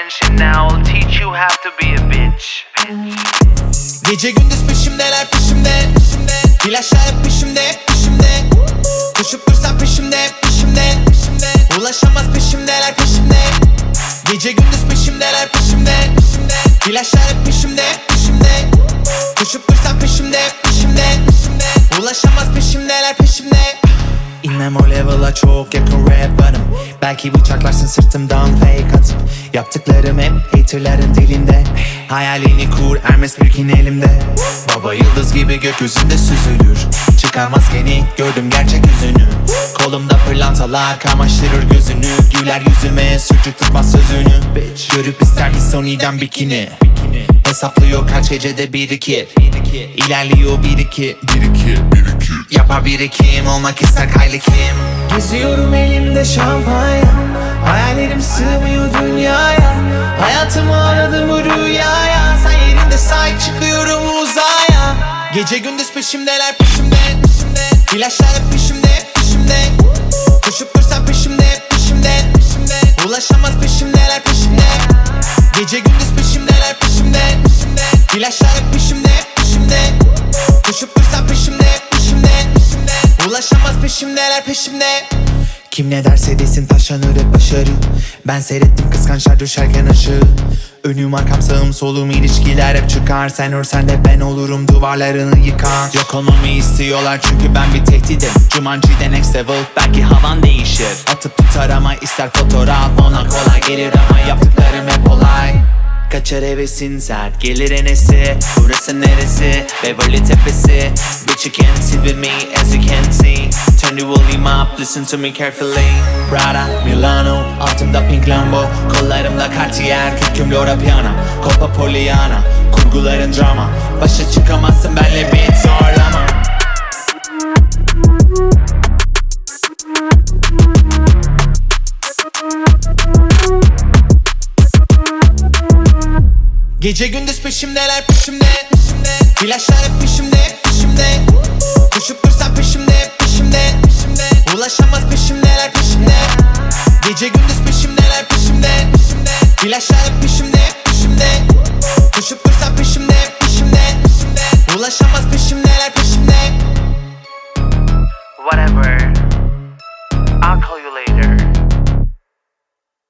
attention now. I'll teach you how to be a bitch. Gece gündüz peşimdeler peşimde. Peşimde İlaçlar hep peşimde peşimde. Koşup dursam peşimde peşimde peşimde. Ulaşamaz peşimdeler peşimde. Gece gündüz peşimdeler peşimde. Peşimde İlaçlar hep peşimde peşimde. Koşup dursam peşimde peşimde peşimde. Ulaşamaz peşimdeler peşimde. İnmem o level'a çok yakın rap Belki bıçaklarsın sırtımdan fake atıp Yaptıklarım hep haterların dilinde. Hayalini kur Hermes Birkin elimde. Baba yıldız gibi gökyüzünde süzülür. Çıkar maskeni gördüm gerçek yüzünü. Kolumda pırlantalar kamaştırır gözünü. Güler yüzüme sucuk tutmaz sözünü. Görüp ister mi Sony'den bikini? Hesaplıyor kaç gecede bir iki. İlerliyor bir iki Bir iki Yapar birikim olmak ister Kylie Kim Geziyorum elimde şampanya. Hayallerim sığmıyor dünyaya. Hayatımı aradım rüyaya. Sen yerinde sahip çıkıyorum uzaya. Gece gündüz peşimdeler peşimde peşimde. İlaçlar hep peşimde peşimde. Koşup dursam peşimde peşimde peşimde. Ulaşamaz peşimdeler peşimde. Gece gündüz peşimdeler peşimde peşimde. İlaçlar hep Ulaşamaz peşimdeler peşimde. Kim ne derse desin taşlanır hep başarı. Ben seyrettim kıskançlar düşerken aşağı Önüm arkam sağım solum ilişkiler hep çıkar. Sen örsen de ben olurum duvarlarını yıkan Yok olmamı istiyorlar çünkü ben bir tehdidim. Jumanji'de next level belki havan değişir. Atıp tutar ama ister fotoğraf ona kolay gelir ama yaptıklarım hep olay. Kaçar hevesin sert gelir enesi. Burası neresi? Beverly Tepesi Bitch you can't sit with me as you can see. Turn the volume up listen to me carefully. Prada, Milano Altımda pink Lambo. Kollarımda Cartier Kürküm Laura Piana Copa Poliana Kurguların drama. Başa çıkamazsın benle bir zorlama Gece gündüz peşimdeler peşimde peşimde. İlaçlar hep peşimde peşimde Ulaşamaz peşimdeler peşimde. Gece gündüz peşimdeler peşimde. İlaçlar hep peşimde peşimde. Koşup dursa peşimde peşimde. Ulaşamaz peşimdeler peşimde. Whatever.